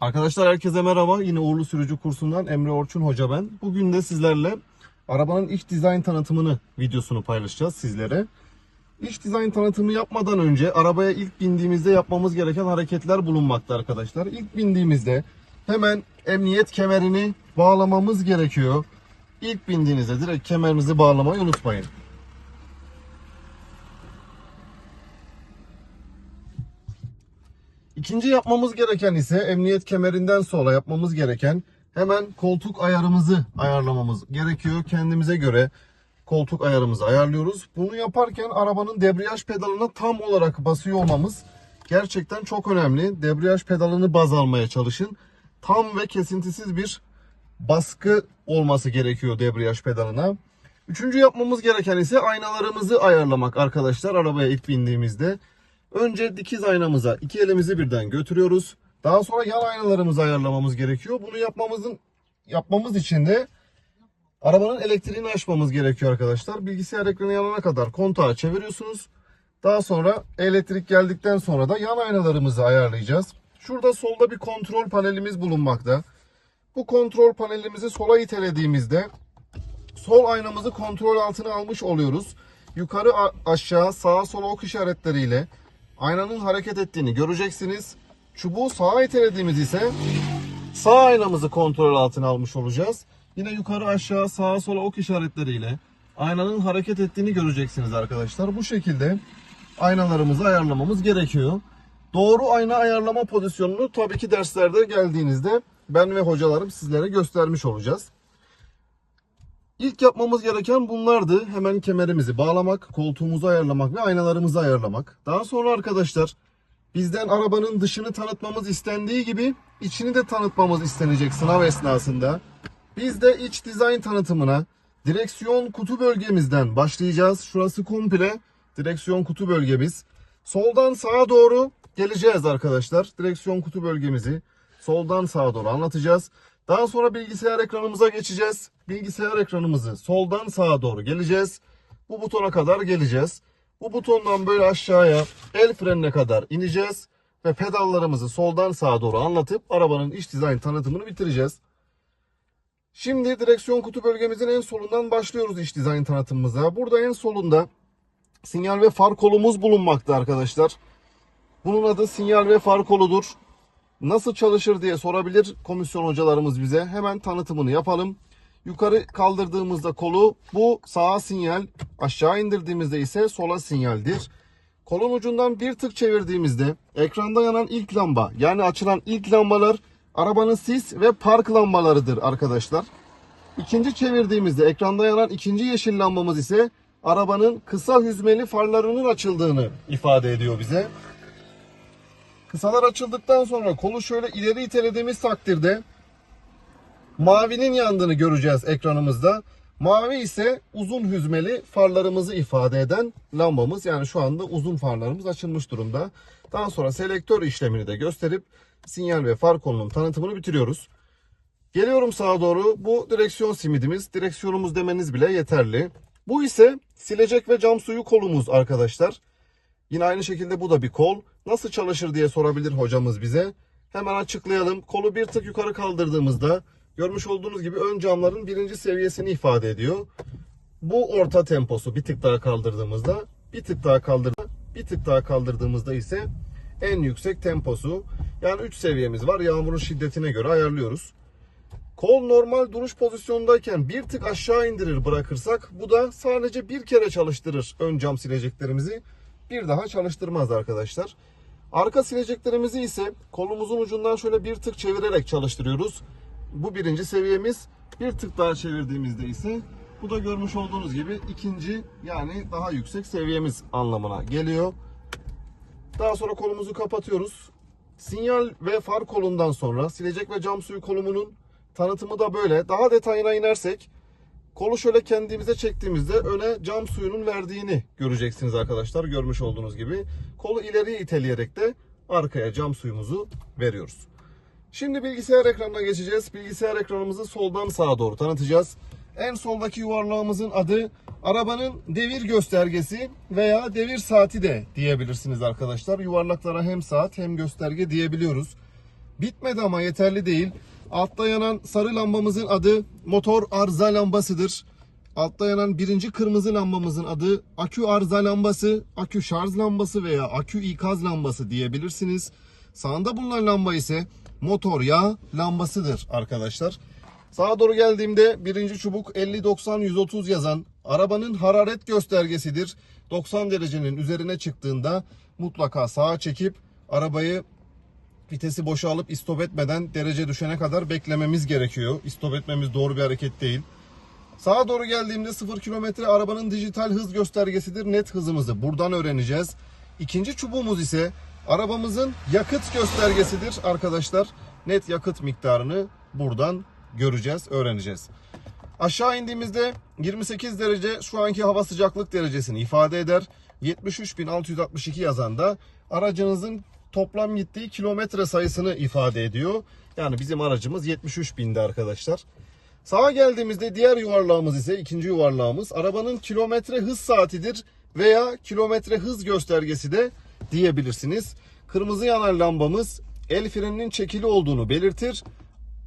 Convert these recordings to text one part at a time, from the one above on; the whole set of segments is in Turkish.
Arkadaşlar herkese merhaba. Yine Uğurlu Sürücü kursundan Emre Orçun Hoca ben. Bugün de sizlerle arabanın iç dizayn tanıtımını videosunu paylaşacağız sizlere. İç dizayn tanıtımı yapmadan önce arabaya ilk bindiğimizde yapmamız gereken hareketler bulunmakta arkadaşlar. İlk bindiğimizde hemen emniyet kemerini bağlamamız gerekiyor. İlk bindiğinizde direkt kemerinizi bağlamayı unutmayın. İkinci yapmamız gereken ise emniyet kemerinden sonra yapmamız gereken hemen koltuk ayarımızı ayarlamamız gerekiyor. Kendimize göre koltuk ayarımızı ayarlıyoruz. Bunu yaparken arabanın debriyaj pedalına tam olarak basıyor olmamız gerçekten çok önemli. Debriyaj pedalını baz almaya çalışın. Tam ve kesintisiz bir baskı olması gerekiyor debriyaj pedalına. Üçüncü yapmamız gereken ise aynalarımızı ayarlamak arkadaşlar arabaya ilk bindiğimizde. Önce dikiz aynamıza iki elimizi birden götürüyoruz. Daha sonra yan aynalarımızı ayarlamamız gerekiyor. Bunu yapmamızın yapmamız için de arabanın elektriğini açmamız gerekiyor arkadaşlar. Bilgisayar ekranı yanana kadar kontağı çeviriyorsunuz. Daha sonra elektrik geldikten sonra da yan aynalarımızı ayarlayacağız. Şurada solda bir kontrol panelimiz bulunmakta. Bu kontrol panelimizi sola itelediğimizde sol aynamızı kontrol altına almış oluyoruz. Yukarı aşağı sağa sola ok işaretleriyle aynanın hareket ettiğini göreceksiniz. Çubuğu sağa itelediğimiz ise sağ aynamızı kontrol altına almış olacağız. Yine yukarı aşağı sağa sola ok işaretleriyle aynanın hareket ettiğini göreceksiniz arkadaşlar. Bu şekilde aynalarımızı ayarlamamız gerekiyor. Doğru ayna ayarlama pozisyonunu tabii ki derslerde geldiğinizde ben ve hocalarım sizlere göstermiş olacağız. İlk yapmamız gereken bunlardı. Hemen kemerimizi bağlamak, koltuğumuzu ayarlamak ve aynalarımızı ayarlamak. Daha sonra arkadaşlar bizden arabanın dışını tanıtmamız istendiği gibi içini de tanıtmamız istenecek sınav esnasında. Biz de iç dizayn tanıtımına direksiyon kutu bölgemizden başlayacağız. Şurası komple direksiyon kutu bölgemiz. Soldan sağa doğru geleceğiz arkadaşlar. Direksiyon kutu bölgemizi soldan sağa doğru anlatacağız. Daha sonra bilgisayar ekranımıza geçeceğiz. Bilgisayar ekranımızı soldan sağa doğru geleceğiz. Bu butona kadar geleceğiz. Bu butondan böyle aşağıya el frenine kadar ineceğiz. Ve pedallarımızı soldan sağa doğru anlatıp arabanın iç dizayn tanıtımını bitireceğiz. Şimdi direksiyon kutu bölgemizin en solundan başlıyoruz iç dizayn tanıtımımıza. Burada en solunda sinyal ve far kolumuz bulunmakta arkadaşlar. Bunun adı sinyal ve far koludur. Nasıl çalışır diye sorabilir komisyon hocalarımız bize. Hemen tanıtımını yapalım. Yukarı kaldırdığımızda kolu bu sağa sinyal, aşağı indirdiğimizde ise sola sinyaldir. Kolun ucundan bir tık çevirdiğimizde ekranda yanan ilk lamba yani açılan ilk lambalar arabanın sis ve park lambalarıdır arkadaşlar. İkinci çevirdiğimizde ekranda yanan ikinci yeşil lambamız ise arabanın kısa hüzmeli farlarının açıldığını ifade ediyor bize. Kısalar açıldıktan sonra kolu şöyle ileri itelediğimiz takdirde mavinin yandığını göreceğiz ekranımızda. Mavi ise uzun hüzmeli farlarımızı ifade eden lambamız. Yani şu anda uzun farlarımız açılmış durumda. Daha sonra selektör işlemini de gösterip sinyal ve far kolunun tanıtımını bitiriyoruz. Geliyorum sağa doğru. Bu direksiyon simidimiz. Direksiyonumuz demeniz bile yeterli. Bu ise silecek ve cam suyu kolumuz arkadaşlar. Yine aynı şekilde bu da bir kol. Nasıl çalışır diye sorabilir hocamız bize. Hemen açıklayalım. Kolu bir tık yukarı kaldırdığımızda görmüş olduğunuz gibi ön camların birinci seviyesini ifade ediyor. Bu orta temposu bir tık daha kaldırdığımızda bir tık daha kaldır bir tık daha kaldırdığımızda ise en yüksek temposu. Yani 3 seviyemiz var. Yağmurun şiddetine göre ayarlıyoruz. Kol normal duruş pozisyondayken bir tık aşağı indirir bırakırsak bu da sadece bir kere çalıştırır ön cam sileceklerimizi. Bir daha çalıştırmaz arkadaşlar. Arka sileceklerimizi ise kolumuzun ucundan şöyle bir tık çevirerek çalıştırıyoruz. Bu birinci seviyemiz. Bir tık daha çevirdiğimizde ise bu da görmüş olduğunuz gibi ikinci yani daha yüksek seviyemiz anlamına geliyor. Daha sonra kolumuzu kapatıyoruz. Sinyal ve far kolundan sonra silecek ve cam suyu kolumunun tanıtımı da böyle. Daha detayına inersek kolu şöyle kendimize çektiğimizde öne cam suyunun verdiğini göreceksiniz arkadaşlar. Görmüş olduğunuz gibi. Kolu ileriye iteleyerek de arkaya cam suyumuzu veriyoruz. Şimdi bilgisayar ekranına geçeceğiz. Bilgisayar ekranımızı soldan sağa doğru tanıtacağız. En soldaki yuvarlağımızın adı arabanın devir göstergesi veya devir saati de diyebilirsiniz arkadaşlar. Yuvarlaklara hem saat hem gösterge diyebiliyoruz. Bitmedi ama yeterli değil. Altta yanan sarı lambamızın adı motor arıza lambasıdır. Altta yanan birinci kırmızı lambamızın adı akü arıza lambası, akü şarj lambası veya akü ikaz lambası diyebilirsiniz. Sağında bulunan lamba ise motor yağ lambasıdır arkadaşlar. Sağa doğru geldiğimde birinci çubuk 50-90-130 yazan arabanın hararet göstergesidir. 90 derecenin üzerine çıktığında mutlaka sağa çekip arabayı vitesi boşa alıp istop etmeden derece düşene kadar beklememiz gerekiyor. İstop etmemiz doğru bir hareket değil. Sağa doğru geldiğimde 0 kilometre arabanın dijital hız göstergesidir. Net hızımızı buradan öğreneceğiz. İkinci çubuğumuz ise arabamızın yakıt göstergesidir arkadaşlar. Net yakıt miktarını buradan göreceğiz, öğreneceğiz. Aşağı indiğimizde 28 derece şu anki hava sıcaklık derecesini ifade eder. 73.662 yazan da aracınızın toplam gittiği kilometre sayısını ifade ediyor. Yani bizim aracımız 73.000'de arkadaşlar. Sağa geldiğimizde diğer yuvarlağımız ise ikinci yuvarlağımız arabanın kilometre hız saatidir veya kilometre hız göstergesi de diyebilirsiniz. Kırmızı yanan lambamız el freninin çekili olduğunu belirtir.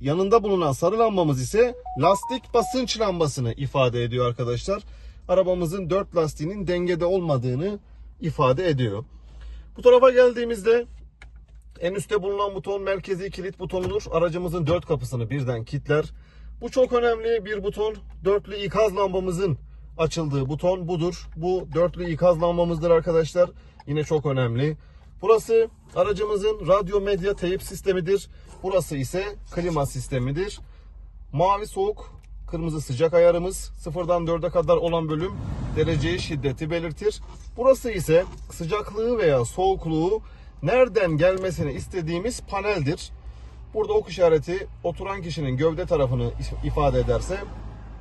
Yanında bulunan sarı lambamız ise lastik basınç lambasını ifade ediyor arkadaşlar. Arabamızın dört lastiğinin dengede olmadığını ifade ediyor. Bu tarafa geldiğimizde en üstte bulunan buton merkezi kilit butonudur. Aracımızın dört kapısını birden kilitler. Bu çok önemli bir buton. Dörtlü ikaz lambamızın açıldığı buton budur. Bu dörtlü ikaz lambamızdır arkadaşlar. Yine çok önemli. Burası aracımızın radyo medya teyip sistemidir. Burası ise klima sistemidir. Mavi soğuk, kırmızı sıcak ayarımız. Sıfırdan 4'e kadar olan bölüm dereceyi şiddeti belirtir. Burası ise sıcaklığı veya soğukluğu nereden gelmesini istediğimiz paneldir. Burada ok işareti oturan kişinin gövde tarafını ifade ederse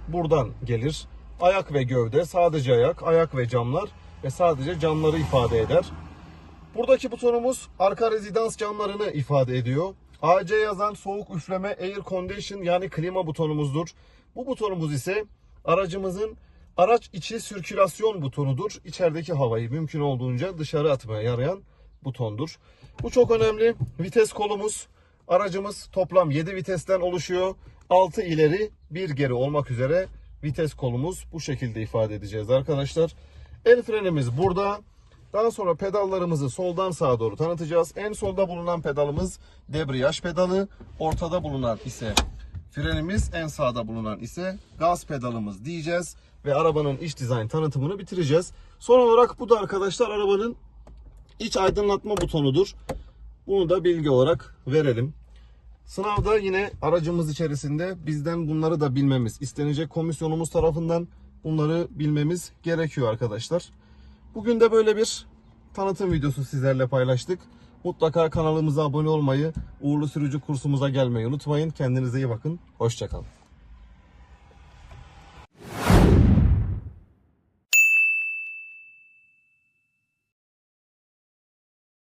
buradan gelir. Ayak ve gövde sadece ayak, ayak ve camlar ve sadece camları ifade eder. Buradaki butonumuz arka rezidans camlarını ifade ediyor. AC yazan soğuk üfleme air condition yani klima butonumuzdur. Bu butonumuz ise aracımızın araç içi sirkülasyon butonudur. İçerideki havayı mümkün olduğunca dışarı atmaya yarayan butondur. Bu çok önemli. Vites kolumuz. Aracımız toplam 7 vitesten oluşuyor. 6 ileri 1 geri olmak üzere vites kolumuz bu şekilde ifade edeceğiz arkadaşlar. El frenimiz burada. Daha sonra pedallarımızı soldan sağa doğru tanıtacağız. En solda bulunan pedalımız debriyaj pedalı. Ortada bulunan ise frenimiz, en sağda bulunan ise gaz pedalımız diyeceğiz. Ve arabanın iç dizayn tanıtımını bitireceğiz. Son olarak bu da arkadaşlar arabanın iç aydınlatma butonudur. Bunu da bilgi olarak verelim. Sınavda yine aracımız içerisinde bizden bunları da bilmemiz istenecek komisyonumuz tarafından bunları bilmemiz gerekiyor arkadaşlar. Bugün de böyle bir tanıtım videosu sizlerle paylaştık. Mutlaka kanalımıza abone olmayı, uğurlu sürücü kursumuza gelmeyi unutmayın. Kendinize iyi bakın. Hoşçakalın.